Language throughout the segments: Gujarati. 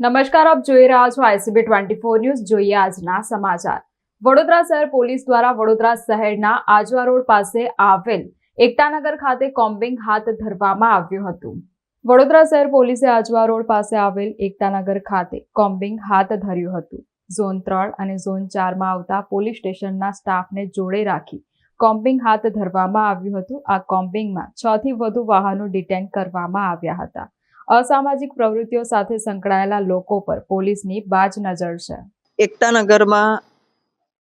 નમસ્કાર, આપ જોઈ રહ્યા છો આઈસીબી ટ્વેન્ટી ફોર ન્યૂઝ. જોઈએ આજના સમાચાર. વડોદરા શહેર પોલીસ દ્વારા વડોદરા શહેરના આજવા રોડ પાસે આવેલ એકતાનગર ખાતે કોમ્બિંગ હાથ ધરવામાં આવ્યું હતું. વડોદરા શહેર પોલીસે આજવા રોડ પાસે આવેલ એકતાનગર ખાતે કોમ્બિંગ હાથ ધર્યું હતું. ઝોન ત્રણ અને ઝોન ચારમાં આવતા પોલીસ સ્ટેશનના સ્ટાફને જોડે રાખી કોમ્બિંગ હાથ ધરવામાં આવ્યું હતું. આ કોમ્બિંગમાં છ થી વધુ વાહનો ડિટેન કરવામાં આવ્યા હતા. અસામાજિક પ્રવૃત્તિઓ સાથે સંકળાયેલા લોકો પર પોલીસની બાજ નજર છે. એકતાનગરમાં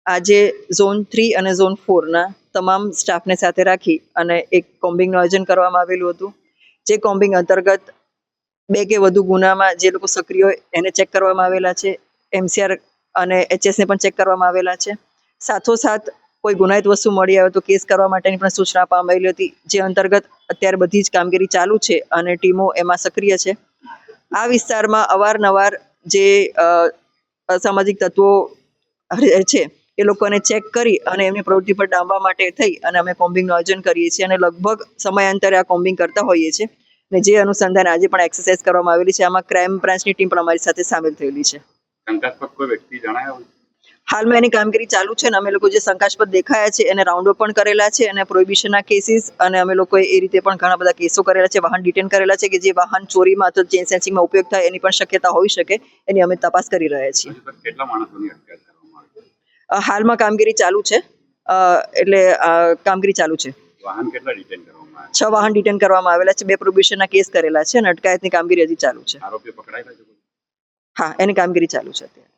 આજે ઝોન થ્રી અને ઝોન ફોરના તમામ સ્ટાફને સાથે રાખી અને એક કોમ્બિંગનું આયોજન કરવામાં આવેલું હતું. જે કોમ્બિંગ અંતર્ગત બે કે વધુ ગુનામાં જે લોકો સક્રિય હોય એને ચેક કરવામાં આવેલા છે. એમસીઆર અને એચએસને પણ ચેક કરવામાં આવેલા છે. સાથોસાથ કોઈ ગુનાહિત વસ્તુ મળી આવે તો કેસ કરવા માટેની પણ સૂચના આપવામાં આવેલી હતી. જે અંતર્ગત અત્યારે બધી જ કામગીરી ચાલુ છે અને ટીમો એમાં સક્રિય છે. આ વિસ્તારમાં અવારનવાર જે અસામાજિક તત્વો છે એ લોકોને ચેક કરી અને એમની પ્રવૃત્તિ પર ડામવા માટે થઈ અને અમે કોમ્બિંગનું આયોજન કરીએ છીએ અને લગભગ સમયાંતરે આ કોમ્બિંગ કરતા હોઈએ છીએ. ને જે અનુસંધાન આજે પણ એક્સરસાઇઝ કરવામાં આવેલી છે. આમાં ક્રાઇમ બ્રાન્ચની ટીમ પણ અમારી સાથે સામેલ થયેલી છે. શંકાસ્પદ કોઈ વ્યક્તિ જણાયો? હાલમાં એની કામગીરી ચાલુ છે અને અમે લોકો જે શંકાસ્પદ દેખાયા છે એને રાઉન્ડ અપ પણ કરેલા છે અને પ્રોહિબિશનના કેસીસ અને અમે લોકોએ એ રીતે પણ ઘણા બધા કેસો કરેલા છે વાહન ડિટેન કરેલા છે કે જે વાહન ચોરીમાં અથવા ચેન સેન્સિંગમાં ઉપયોગ થાય એની પણ શક્યતા હોઈ શકે એની અમે તપાસ કરી રહ્યા છીએ. હાલમાં કામગીરી ચાલુ છે એટલે કામગીરી ચાલુ છે. વાહન કેટલા ડિટેન કરવામાં છ? વાહન ડિટેન કરવામાં આવેલા છે બે પ્રોબિશનના કેસ કરેલા છે અને અટકાયતની કામગીરી હજી ચાલુ છે. આરોપી પકડાયેલા છે હા એની કામગીરી ચાલુ છે અત્યારે.